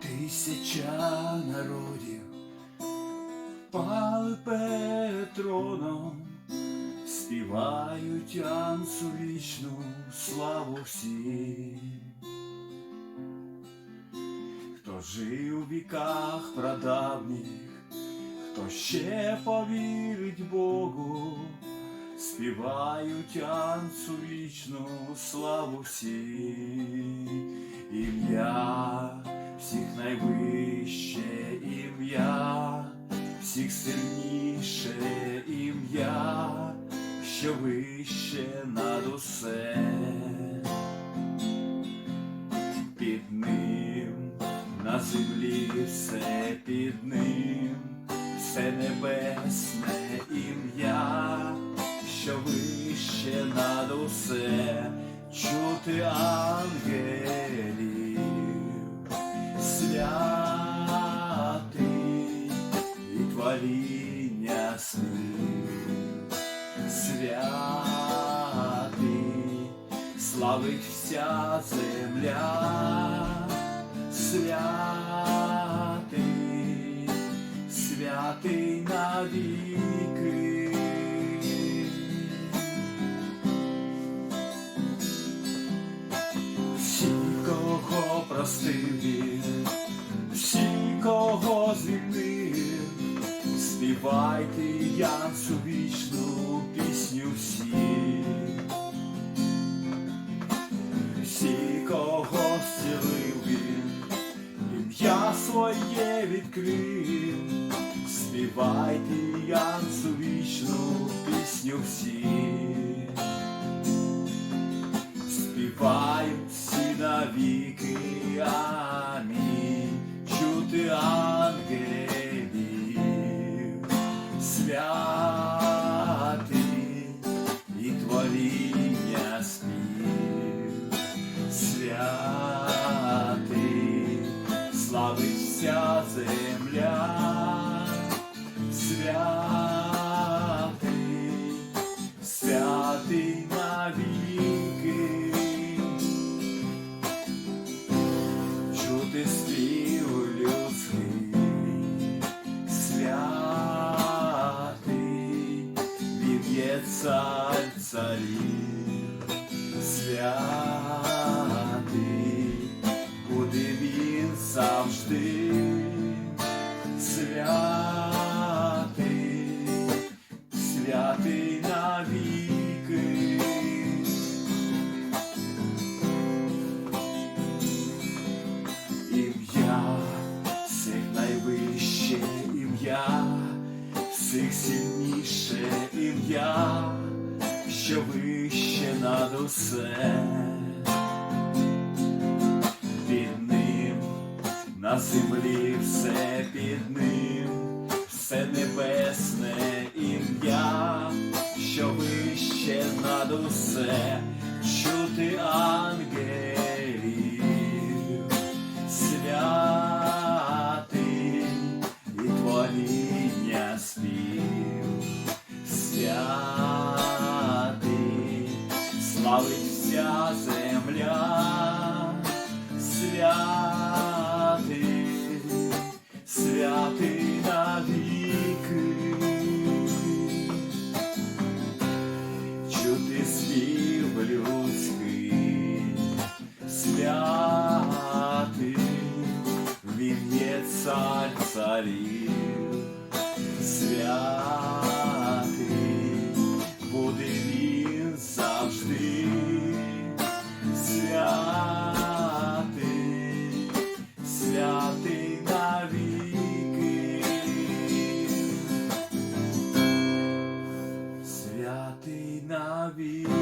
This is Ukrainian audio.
Тисяча народів пали перед троном, співають Ансу вічну славу всім. Хто жив у віках прадавніх, ще повірить Богу, співають Ансу вічну славу всім. Ім'я всіх найвище ім'я, всіх сильніше ім'я, що вище над усе. Під ним на землі все під ним, все небесне ім'я, що вище над усе, чути ангелів святий і творіння слів, святий, славить вся земля, святий, святий навіки. Всі, кого простив він, всі, кого звільнив, співайте Янсу вічну пісню всі. Всі, кого зцілив він, ім'я своє відкрив, співайте Янсу вічну пісню всі. Співають всі навіки, амінь, чути ангелів, святий і творіння спів, святий, славить вся земля, є царів, святий, буде він завжди, святий, святий навіки. ім'я, всіх найвище ім'я, всіх сильніше ім'я, що вище над усе. Під ним на землі все під ним, все небесне ім'я, що вище над усе, чути ангелів славить вся земля, святий, святий навіки. Чути спів людський, святий, він є цар царів, vida.